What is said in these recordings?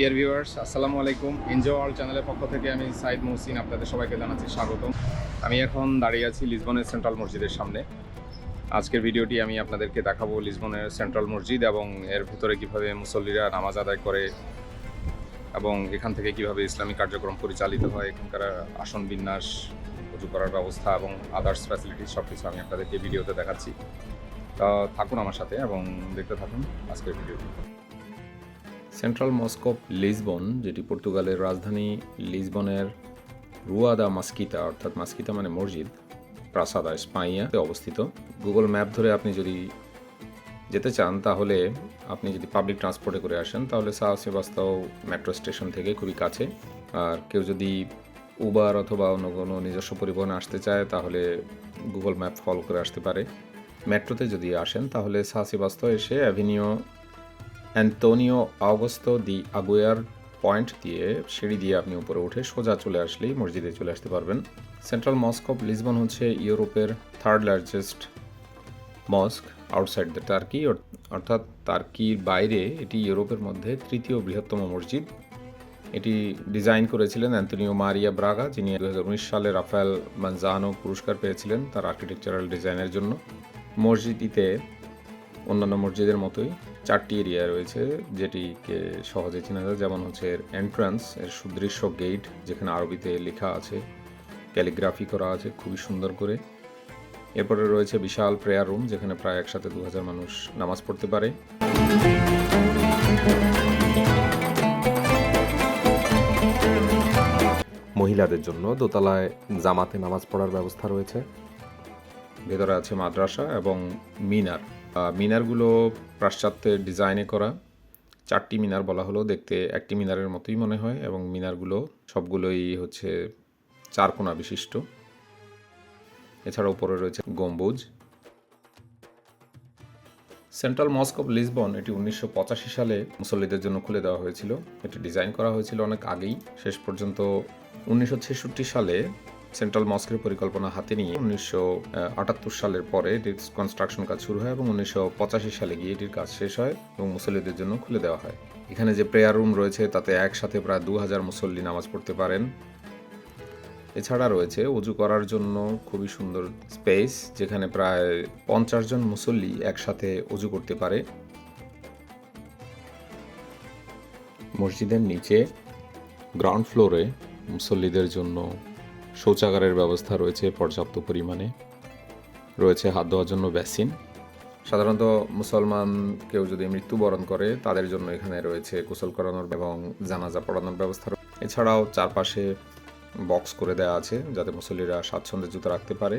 Dear viewers আসসালামু আলাইকুম। Enjoy all চ্যানেলের পক্ষ থেকে আমি সাইদ মহসিন আপনাদের সবাইকে জানাচ্ছি স্বাগতম। আমি এখন দাঁড়িয়ে আছি লিসবনের সেন্ট্রাল মসজিদের সামনে। আজকের ভিডিওটি আমি আপনাদেরকে দেখাবো লিসবনের সেন্ট্রাল মসজিদ এবং এর ভিতরে কীভাবে মুসল্লিরা নামাজ আদায় করে এবং এখান থেকে কীভাবে ইসলামী কার্যক্রম পরিচালিত হয়, এখানকার আসন বিন্যাস, উজু করার ব্যবস্থা এবং আদার্স ফ্যাসিলিটি সব কিছু আমি আপনাদেরকে ভিডিওতে দেখাচ্ছি। তা থাকুন আমার সাথে এবং দেখতে থাকুন আজকের ভিডিওটি। সেন্ট্রাল মস্ক অফ লিসবন, যেটি পর্তুগালের রাজধানী লিসবনের রুয়াদা মাস্কিতা, অর্থাৎ মাস্কিতা মানে মসজিদ, প্রাসাদা স্পাইয়াতে অবস্থিত। গুগল ম্যাপ ধরে আপনি যদি যেতে চান, তাহলে আপনি যদি পাবলিক ট্রান্সপোর্টে করে আসেন, তাহলে সাহা সেবাস্তাও মেট্রো স্টেশন থেকে খুবই কাছে। আর কেউ যদি উবার অথবা অন্য কোনো নিজস্ব পরিবহনে আসতে চায়, তাহলে গুগল ম্যাপ ফলো করে আসতে পারে। মেট্রোতে যদি আসেন, তাহলে সাহা সেবাস্তাও এসে অ্যাভিনিও অ্যান্টোনিও আগস্তো দি আগুয়ার পয়েন্ট দিয়ে সিঁড়ি দিয়ে আপনি উপরে উঠে সোজা চলে আসলেই মসজিদে চলে আসতে পারবেন। সেন্ট্রাল মস্ক অফ লিসবন হচ্ছে ইউরোপের third largest mosque outside the Turkey অর্থাৎ টার্কির বাইরে এটি ইউরোপের মধ্যে তৃতীয় বৃহত্তম মসজিদ। এটি ডিজাইন করেছিলেন অ্যান্টনিও মারিয়া ব্রাগা, যিনি দু হাজার উনিশ সালে রাফায়েল মানজানো পুরস্কার পেয়েছিলেন তার আর্কিটেকচারাল ডিজাইনের জন্য। মসজিদটিতে অন্যান্য মসজিদের মতোই চারটি এরিয়া রয়েছে যেটিকে সহজে চেনা যায়। যেমন হচ্ছে এর এন্ট্রান্স এর সুদৃশ্য গেট যেখানে আরবিতে লেখা আছে ক্যালিগ্রাফি করা আছে খুবই সুন্দর করে। এরপরে রয়েছে বিশাল প্রেয়ার রুম যেখানে প্রায় একসাথে দু হাজার মানুষ নামাজ পড়তে পারে। মহিলাদের জন্য দোতলায় জামাতে নামাজ পড়ার ব্যবস্থা রয়েছে। ভেতরে আছে মাদ্রাসা এবং মিনার। মিনারগুলো পাশ্চাত্যের ডিজাইনে করা। চারটি মিনার বলা হলো, দেখতে একটি মিনারের মতোই মনে হয় এবং মিনারগুলো সবগুলোই হচ্ছে চারকোনা বিশিষ্ট। এছাড়া উপরে রয়েছে গম্বুজ। সেন্ট্রাল মস্ক অফ লিসবন, এটি উনিশশো পঁচাশি সালে মুসল্লিদের জন্য খুলে দেওয়া হয়েছিল। এটি ডিজাইন করা হয়েছিল অনেক আগেই। শেষ পর্যন্ত উনিশশো ছেষট্টি সালে সেন্ট্রাল মস্কের পরিকল্পনা হাতে নিয়ে উনিশশো আটাত্তর সালের পরে এটির কনস্ট্রাকশন কাজ শুরু হয় এবং উনিশশো পঁচাশি সালে গিয়ে এটির কাজ শেষ হয় এবং মুসল্লিদের জন্য খুলে দেওয়া হয়। এখানে যে প্রেয়ার রুম রয়েছে, তাতে একসাথে প্রায় দু হাজার মুসল্লি নামাজ পড়তে পারেন। এছাড়া রয়েছে উজু করার জন্য খুবই সুন্দর স্পেস যেখানে প্রায় পঞ্চাশ জন মুসল্লি একসাথে উজু করতে পারে। মসজিদের নিচে গ্রাউন্ড ফ্লোরে মুসল্লিদের জন্য শৌচাগারের ব্যবস্থা রয়েছে পর্যাপ্ত পরিমাণে। রয়েছে হাত ধোয়ার জন্য ব্যাসিন সাধারণত মুসলমান কেউ যদি মৃত্যুবরণ করে, তাদের জন্য এখানে রয়েছে কুশল করানোর এবং জানাজা পড়ানোর ব্যবস্থা। এছাড়াও চারপাশে বক্স করে দেওয়া আছে যাতে মুসল্লিরা স্বাচ্ছন্দ্যে জুতো রাখতে পারে।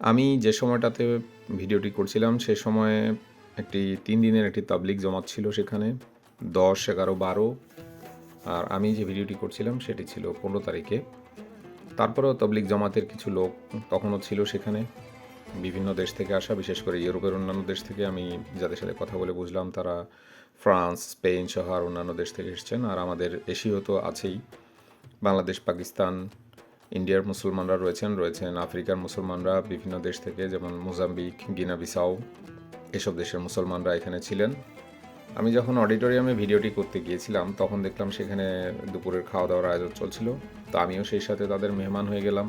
আমি যে সময়টাতে ভিডিওটি করছিলাম, সে সময়ে একটি তিন দিনের একটি তাবলিক জমাত ছিল সেখানে, দশ, এগারো, বারো। আর আমি যে ভিডিওটি করছিলাম, সেটি ছিল পনেরো তারিখে। তারপরেও তবলিক জমাতের কিছু লোক তখনও ছিল সেখানে। বিভিন্ন দেশ থেকে আসা, বিশেষ করে ইউরোপের অন্যান্য দেশ থেকে আমি যাদের সাথে কথা বলে বুঝলাম, তারা ফ্রান্স, স্পেন সহ আর অন্যান্য দেশ থেকে এসেছেন। আর আমাদের এশীয় তো আছেই। বাংলাদেশ, পাকিস্তান, ইন্ডিয়ার মুসলমানরা রয়েছেন রয়েছেন আফ্রিকার মুসলমানরা, বিভিন্ন দেশ থেকে, যেমন মোজাম্বিক গিনা বিসাও এসব দেশের মুসলমানরা এখানে ছিলেন। আমি যখন অডিটোরিয়ামে ভিডিওটি করতে গিয়েছিলাম, তখন দেখলাম সেখানে দুপুরের খাওয়া দাওয়ার আয়োজন চলছিল। তো আমিও সেই সাথে তাদের মেহমান হয়ে গেলাম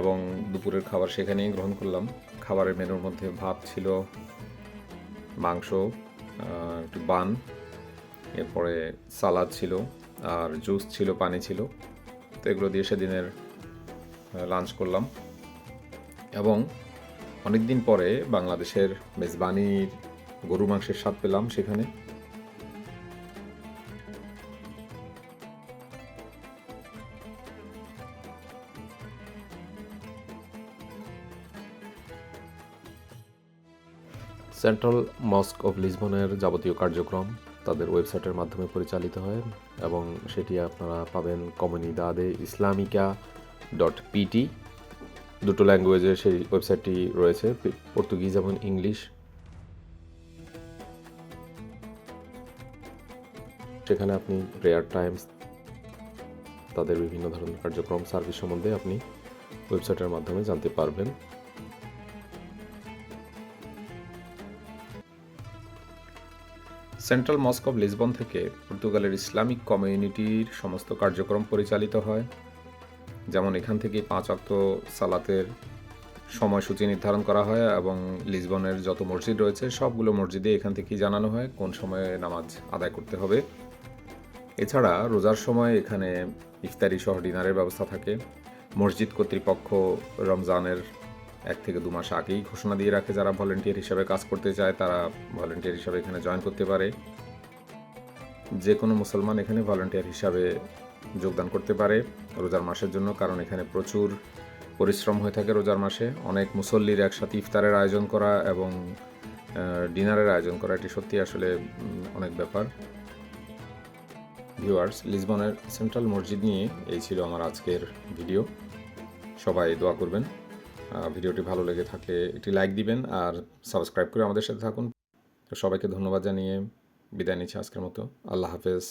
এবং দুপুরের খাবার সেখানেই গ্রহণ করলাম। খাবারের মেনুর মধ্যে ভাত ছিল, মাংস একটু বান, এরপরে সালাদ ছিল আর জুস ছিল, পানি ছিল। তো এগুলো দিয়ে সেদিনের লাঞ্চ করলাম। এবং অনেক দিন পরে বাংলাদেশের মেজবানির গরু মাংসের স্বাদ পেলাম সেখানে। সেন্ট্রাল মস্ক অফ লিসবনের যাবতীয় কার্যক্রম। তাদের ওয়েবসাইটের মাধ্যমে পরিচালিত হয় এবং সেটি আপনারা পাবেন কমিউনিদাদে ইসলামিকা ডট পিটি। দুটো ল্যাঙ্গুয়েজে সেই ওয়েবসাইটটি রয়েছে পর্তুগিজ এবং ইংলিশ। সেখানে আপনি প্রেয়ার টাইমস, তাদের বিভিন্ন ধরনের কার্যক্রম, সার্ভিস সম্বন্ধে আপনি ওয়েবসাইটের মাধ্যমে জানতে পারবেন। সেন্ট্রাল মস্ক অফ লিসবন থেকে পর্তুগালের ইসলামিক কমিউনিটির সমস্ত কার্যক্রম পরিচালিত হয়। যেমন এখান থেকে পাঁচ অক্ত সালাতের সময়সূচি নির্ধারণ করা হয় এবং লিসবনের যত মসজিদ রয়েছে, সবগুলো মসজিদে এখান থেকেই জানানো হয় কোন সময়ে নামাজ আদায় করতে হবে। এছাড়া রোজার সময় এখানে ইফতারি সহ ডিনারের ব্যবস্থা থাকে। মসজিদ কর্তৃপক্ষ রমজানের এক থেকে দু মাস আগেই ঘোষণা দিয়ে রাখে যারা ভলেন্টিয়ার হিসাবে কাজ করতে চায়, তারা ভলেন্টিয়ার হিসাবে এখানে জয়েন করতে পারে। যে কোনো মুসলমান এখানে ভলেন্টিয়ার হিসাবে যোগদান করতে পারে রোজার মাসের জন্য, কারণ এখানে প্রচুর পরিশ্রম হয়ে থাকে রোজার মাসে। অনেক মুসল্লির একসাথে ইফতারের আয়োজন করা এবং ডিনারের আয়োজন করা, এটি সত্যি আসলে অনেক ব্যাপার। ভিউয়ার্স লিসবনের সেন্ট্রাল মসজিদ নিয়ে এই ছিল আমার আজকের ভিডিও সবাই দোয়া করবেন। ভিডিওটি ভালো লেগে থাকলে একটি লাইক দিবেন আর সাবস্ক্রাইব করে আমাদের সাথে থাকুন। তো সবাইকে ধন্যবাদ জানিয়ে বিদায় নিচ্ছি আজকের মতো। আল্লাহ হাফেজ।